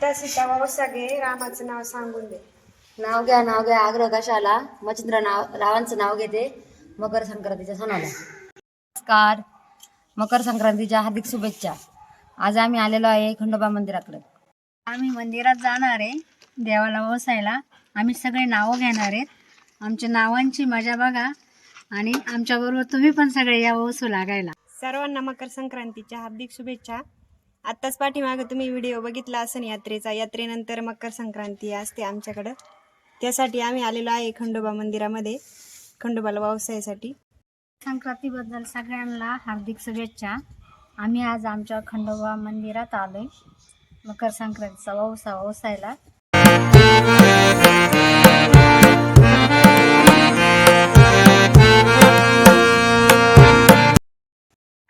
सीता सीता सगळे रामाचं नाव सांगून दे. नाव घ्या नाव घ्या. आग्रह कशाला? मच्छिंद्र नाव रावांचं नाव घेते. मकर संक्रांतीच्या सणाला. नमस्कार. मकर संक्रांतीच्या हार्दिक शुभेच्छा. आज आम्ही आलेलो आहे खंडोबा मंदिराकडे. आम्ही मंदिरात जाणार आहे देवाला वसायला आम्ही सगळे नावं घेणार आहेत. आमच्या नावांची मजा बघा. आणि आमच्याबरोबर तुम्ही पण सगळे या वसू लागायला. सर्वांना मकर संक्रांतीच्या हार्दिक शुभेच्छा. आत्ताच पाठीमागे तुम्ही व्हिडिओ बघितला असेल यात्रेचा. यात्रेनंतर मकर संक्रांती असते आमच्याकडं. त्यासाठी आम्ही आलेलो आहे खंडोबा मंदिरामध्ये खंडोबाला व्यवसायासाठी संक्रांतीबद्दल सगळ्यांना हार्दिक शुभेच्छा. आम्ही आज आमच्या खंडोबा मंदिरात आलोय. मकर संक्रांतीचा वसा वसायला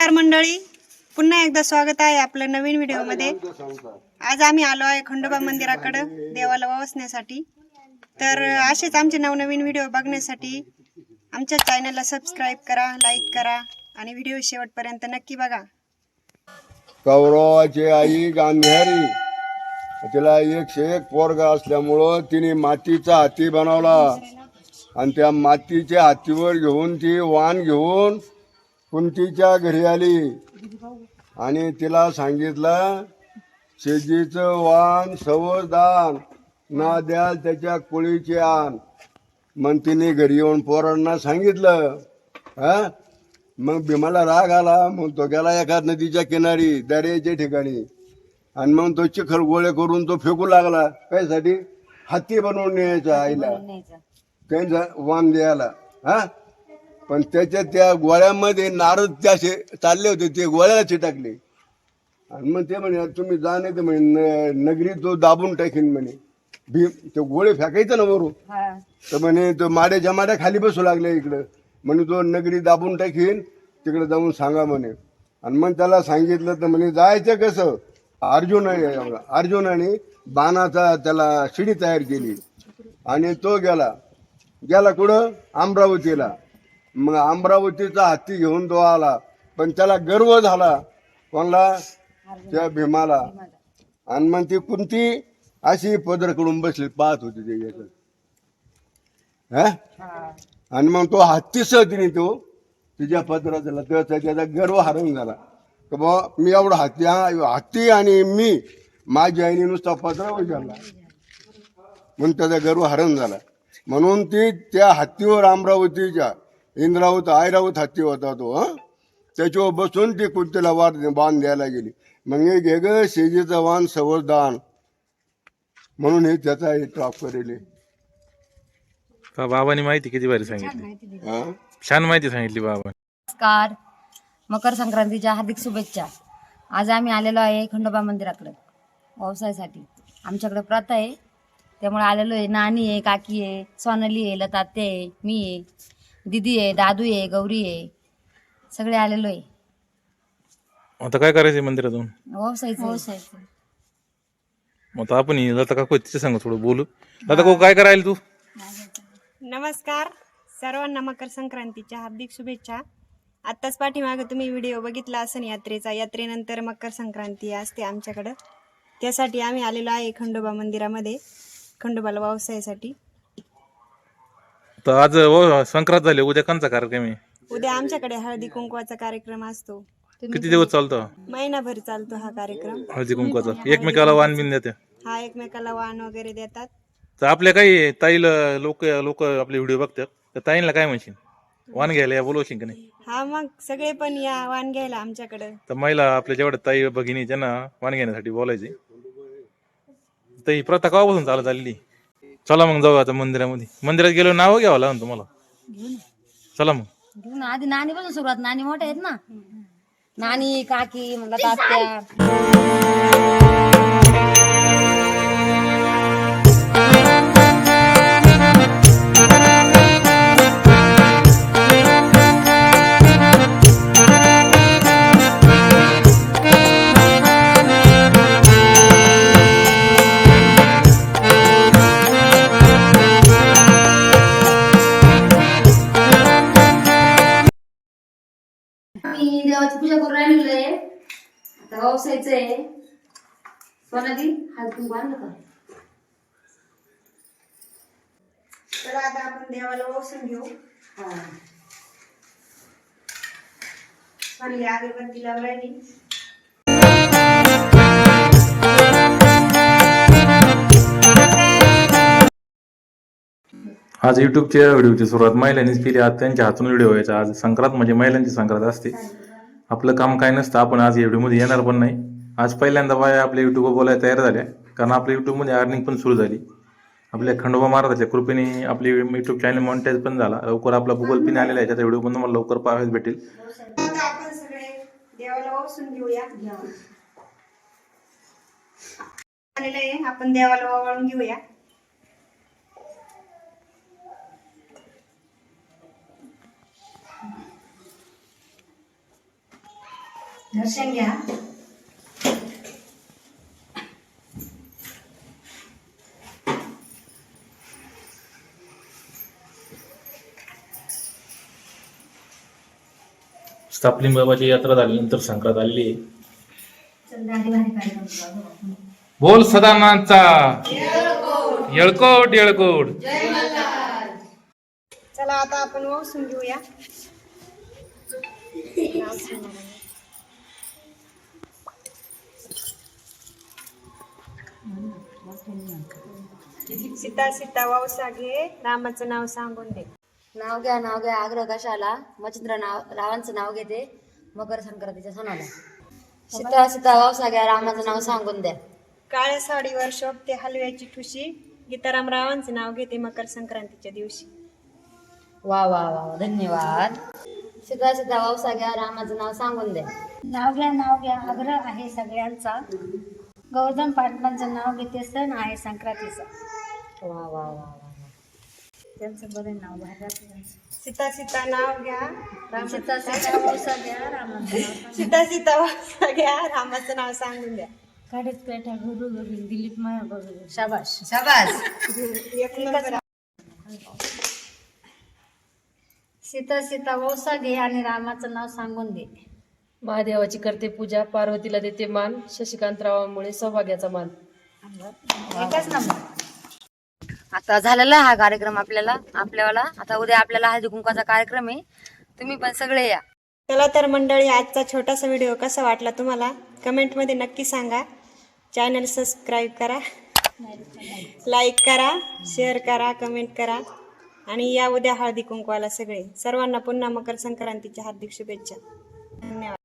नमस्कार मंडळी. पुन्हा एकदा स्वागत आहे आपलं नवीन व्हिडिओमध्ये. आज आम्ही आलो आहे खंडोबा मंदिराकडं देवाला वावसण्यासाठी. तर असेच आमचे नवनवीन व्हिडिओ बघण्यासाठी आमच्या चॅनलला सबस्क्राईब करा लाईक करा आणि व्हिडिओ शेवटपर्यंत नक्की बघा. कौरवाची आई गांधारी. तिला एकशे एक पोरगा असल्यामुळं तिने मातीचा हाती बनवला. आणि त्या मातीच्या हातीवर घेऊन ती वाण घेऊन कुंतीच्या घरी आली. आणि तिला सांगितलं शेजीचं वाण सवदान ना द्याल त्याच्या कुळीचे आण. मग तिने घरी येऊन पोरांना सांगितलं हा? मग भीमाला राग आला मग तो गेला एका नदीच्या किनारी दर्याच्या ठिकाणी. आणि मग तो चिखल गोळे करून तो फेकू लागला. कायसाठी हत्ती बनवून न्यायचा आईला. त्यांचा वाण द्यायला हा? पण त्याच्या त्या गोळ्यामध्ये नारद त्या असे चालले होते ते गोळ्याला चिटाकले. आणि मग ते म्हणे तुम्ही जा नाही तर म्हणे नगरी तो दाबून टाकीन म्हणे भीम ते गोळे फेकायचं ना वरून. तर म्हणे तो माड्याच्या माड्या खाली बसू लागल्या इकडं. म्हणे तो नगरी दाबून टाकीन तिकडे जाऊन सांगा म्हणे. आणि मग त्याला सांगितलं तर म्हणे जायचं कसं? अर्जुन अर्जुनाने बाणाचा त्याला शिडी तयार केली. आणि तो गेला. गेला कुठं? अमरावतीला. मग अमरावतीचा हत्ती घेऊन तो आला. पण त्याला गर्व झाला. कोणला? त्या भीमाला. आणि मग ती कुंती अशी पदरकडून बसली. पाहत होती ते याचं. आणि मग तो हत्तीस तिने तो तिच्या पदरात झाला. त्याचा त्याचा गर्व हरण झाला. की बा मी एवढा हत्ती हा हत्ती आणि मी माझी आईने नुसता पदरा विचारला. म्हणून त्याचा गर्व हरण झाला. म्हणून ती त्या हत्तीवर अमरावतीच्या इंद्रावत ऐरावत हत्ती होता तो हं? त्याच्यावर बसून ती कुंतीला वार बाण द्यायला गेली. मग हे घे ग शेजीचं वाण सवरदान. म्हणून हे त्याचा हे ट्रॉप करेल. का बाबांनी माहिती किती भारी सांगितली? हं? छान माहिती सांगितली बाबा नमस्कार. मकर संक्रांतीच्या हार्दिक शुभेच्छा. आज आम्ही आलेलो आहे खंडोबा मंदिराकडे व्यवसायासाठी. आमच्याकडे प्रथा आहे. त्यामुळे आलेलो आहे. नानी आहे काकी आहे सोनाली आहे लताते आहे मी आहे. दिदी आहे दादू आहे गौरी आहे. सगळे आलेलो आहे. आता काय करायचं मंदिरातून? व्यवसायचं मग आता आपण ही लता काकू तिच्या सांग थोडं बोलू. लता काकू काय करायला तू? नमस्कार. सर्वांना मकर संक्रांतीच्या हार्दिक शुभेच्छा. आत्ताच पाठीमागे तुम्ही व्हिडिओ बघितला असेल यात्रेचा. यात्रेनंतर मकर संक्रांती असते आमच्याकडं. त्यासाठी आम्ही आलेलो आहे खंडोबा मंदिरामध्ये. खंडोबाला व्यवसायासाठी तर आज व- संक्रांत झाली उद्या कोणचा कार्यक्रम आहे? उद्या आमच्याकडे हळदी कुंकवाचा कार्यक्रम असतो. किती दिवस चालतो? महिनाभर चालतो हा कार्यक्रम. हळदी कुंकवाचा. एकमेकाला वाण बिन देते. हा एकमेकाला वाण वगैरे देतात. तर आपल्या काही ताईला लोक लोक आपले व्हिडिओ बघतात. तर ताईला काय म्हणशील? वाण घ्यायला या बोलवशील का नाही? हा मग सगळे पण या वाण घ्यायला आमच्याकडं. तर महिला आपल्या जेवढ्या ताई भगिनी त्यांना वाण घेण्यासाठी बोलायचे तर ही प्रथा केव्हापासून चालत आलेली चला मग जाऊ आता मंदिरामध्ये. मंदिरात गेलो नाव घ्यावं लागेल तुम्हाला. चला मग. घेऊ ना आधी नानी पासून सुरुवात. नानी मोठ्या आहेत ना. नानी काकी म्हणलं तात्या. पूजा करून राहिलेलो आहे. आता व्यवसायचं आहे. हात तू बांधलं का चला आता आपण देवाला ओसून घेऊ. हा. चांगली अगरबत्ती लावली आज युट्यूबच्या व्हिडिओची सुरुवात महिलांनीच केली. आज त्यांच्या हातून व्हिडिओ व्हायचा आज संक्रांत म्हणजे महिलांची संक्रांत असते. आपलं काम काय नसतं आपण आज या व्हिडिओमध्ये येणार पण नाही. आज पहिल्यांदा बाया आपल्या युट्यूबवर बोलायला तयार झाल्या कारण आपल्या युट्यूबमध्ये अर्निंग पण सुरू झाली. आपल्या खंडोबा महाराजाच्या कृपेने आपली युट्यूब चॅनल मॉनिटाईज पण झाला. लवकर आपला गुगल पिन आलेला आहे त्याचा व्हिडिओ पण तुम्हाला लवकर पाहायला भेटेल. आपण देवाला आपण देवाला ओवाळून घेऊया. दर्शन घ्या स्थापलिंग बाबाची यात्रा झाल्यानंतर संक्रांत आहे. बोल सदानाथचा येळकोट. येळकोट चला आता आपण ओसून घेऊया. सीता सीता वावसा घे रामाचं नाव सांगून दे. नाव घ्या नाव घ्या. आग्रह कशाला? मच्छिंद्र नाव रावांचं नाव घेते. मकर संक्रांतीच्या सणाला. सीता सीता वावसा घ्या रामाचं नाव सांगून द्या. काळ्या साडीवर शोभते हलव्याची ठुशी. गीताराम रावांचे नाव घेते मकर संक्रांतीच्या दिवशी. वा वा वा वा, धन्यवाद. सीता सीता वावसा घ्या रामाचं नाव सांगून द्या. नाव घ्या नाव घ्या. आग्रह आहे सगळ्यांचा. गोवर्धन पाटलांचं नाव घेते सण आहे संक्रांतीचा. वा वा वा वा. त्यांचं बरं नाव भारतात सीता सीता नाव घ्या. राम सीता सीता वौसा घ्या रामाचं नाव सांगा. सीता सीता वावसा घ्या. रामाचं नाव सांगून द्या. काढत पेठा गुरु गुरु दिलीप माया बरोबर शाबाश शाबास. एक नंबर. सीता सीता वौसा घे आणि रामाचं नाव सांगून दे. महादेवाची करते पूजा पार्वतीला देते मान शशिकांतरावामुळे सौभाग्याचा मान. एकच नंबर. आता झालेला हा कार्यक्रम आपल्याला आपल्याला आता उद्या आपल्याला हळदी कुंकाचा कार्यक्रम आहे. तुम्ही पण सगळे या. चला तर मंडळी आजचा छोटासा व्हिडिओ कसा वाटला तुम्हाला? कमेंटमध्ये नक्की सांगा. चॅनल सबस्क्राईब करा. लाईक करा शेअर करा कमेंट करा. आणि या उद्या हळदी कुंकवाला सगळे. सर्वांना पुन्हा मकर संक्रांतीच्या हार्दिक शुभेच्छा. धन्यवाद.